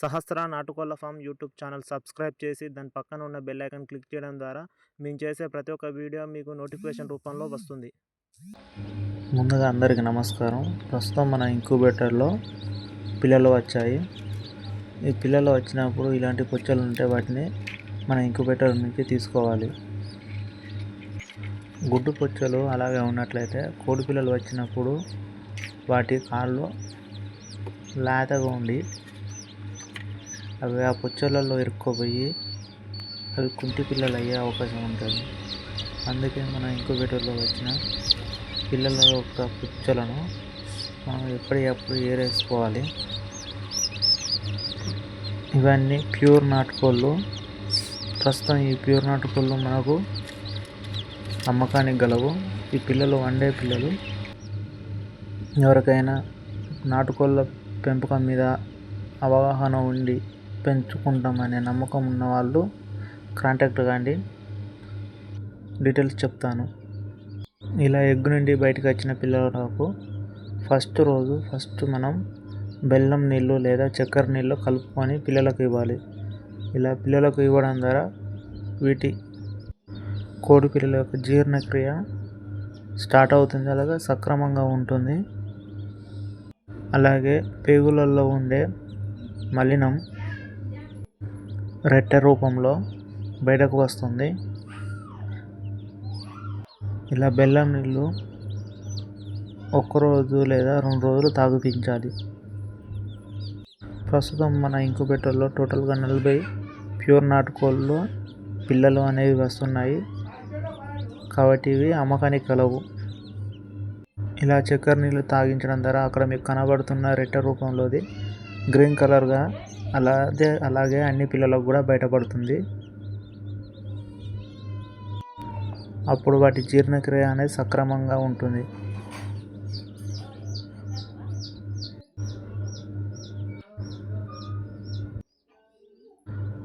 సహస్ర నాటుకోళ్ళ farm YouTube channel subscribe చేసి దాని పక్కన ఉన్న బెల్ ఐకాన్ క్లిక్ చేయడం ద్వారా మేము చేసే ప్రతి ఒక్క వీడియో మీకు నోటిఫికేషన్ రూపంలో వస్తుంది. ముందుగా అందరికీ నమస్కారం. ప్రస్తుతం మన ఇంక్యుబేటర్లో పిల్లలు వచ్చాయి. ఈ పిల్లలు వచ్చినప్పుడు ఇలాంటి పుచ్చలు ఉంటే వాటిని మన ఇంక్యుబేటర్ నుంచి తీసుకోవాలి. గుడ్డు పుచ్చలు అలాగే ఉన్నట్లయితే కోడి పిల్లలు వచ్చినప్పుడు వాటి కాళ్ళు లేతగా ఉండి అవి ఆ పుచ్చలలో ఇరుక్కుపోయి అవి కుంటి పిల్లలు అయ్యే అవకాశం ఉంటుంది. అందుకే మన ఇంక్యుబేటర్లో వచ్చిన పిల్లల యొక్క పుచ్చలను మనం ఎప్పటికప్పుడు ఏరేసుకోవాలి. ఇవన్నీ ప్యూర్ నాటుకోళ్ళు. ప్రస్తుతం ఈ ప్యూర్ నాటుకోళ్ళు మనకు అమ్మకానికి గలవు. ఈ పిల్లలు వండే పిల్లలు. ఎవరికైనా నాటుకోళ్ళ పెంపకం మీద అవగాహన ఉండి పెంచుకుంటామనే నమ్మకం ఉన్నవాళ్ళు కాంటాక్ట్ కాండి. డీటెయిల్స్ చెప్తాను. ఇలా ఎగ్ నుండి బయటకు వచ్చిన పిల్లలకు ఫస్ట్ రోజు ఫస్ట్ మనం బెల్లం నీళ్ళు లేదా చక్కెర నీళ్ళు కలుపుకొని పిల్లలకు ఇవ్వాలి. ఇలా పిల్లలకు ఇవ్వడం ద్వారా వీటి కోడి పిల్లల యొక్క జీర్ణక్రియ స్టార్ట్ అవుతుంది. అలాగే సక్రమంగా ఉంటుంది. అలాగే పేగులలో ఉండే మలినం రెట్టె రూపంలో బయటకు వస్తుంది. ఇలా బెల్లం నీళ్ళు ఒక్కరోజు లేదా రెండు రోజులు తాగిపించాలి. ప్రస్తుతం మన ఇంక్యుబేటర్లో టోటల్గా నలభై ప్యూర్ నాటుకోళ్ళు పిల్లలు అనేవి వస్తున్నాయి. కాబట్టి ఇవి అమ్మకానికి కలవు. ఇలా చక్కెర నీళ్ళు తాగించడం ద్వారా అక్కడ మీకు కనబడుతున్న రెట్ట రూపంలోది గ్రీన్ కలర్గా అలాగే అలాగే అన్ని పిల్లలకు కూడా బయటపడుతుంది. అప్పుడు వాటి జీర్ణక్రియ అనేది సక్రమంగా ఉంటుంది.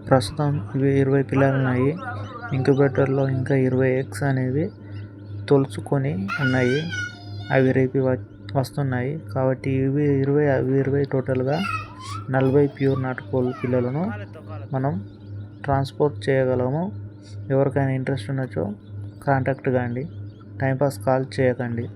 ప్రస్తుతం ఇవి ఇరవై పిల్లలు ఉన్నాయి. ఇంక్యుబేటర్లో ఇంకా ఇరవై ఎగ్స్ అనేవి తొలుచుకొని ఉన్నాయి. అవి రేపు వస్తున్నాయి. కాబట్టి ఇవి ఇరవై అవి ఇరవై టోటల్గా నలభై ప్యూర్ నాటుకోళ్ళ పిల్లలను మనం ట్రాన్స్పోర్ట్ చేయగలము. ఎవరికైనా ఇంట్రెస్ట్ ఉండొచ్చు కాంటాక్ట్ కాండి. టైంపాస్ కాల్ చేయకండి.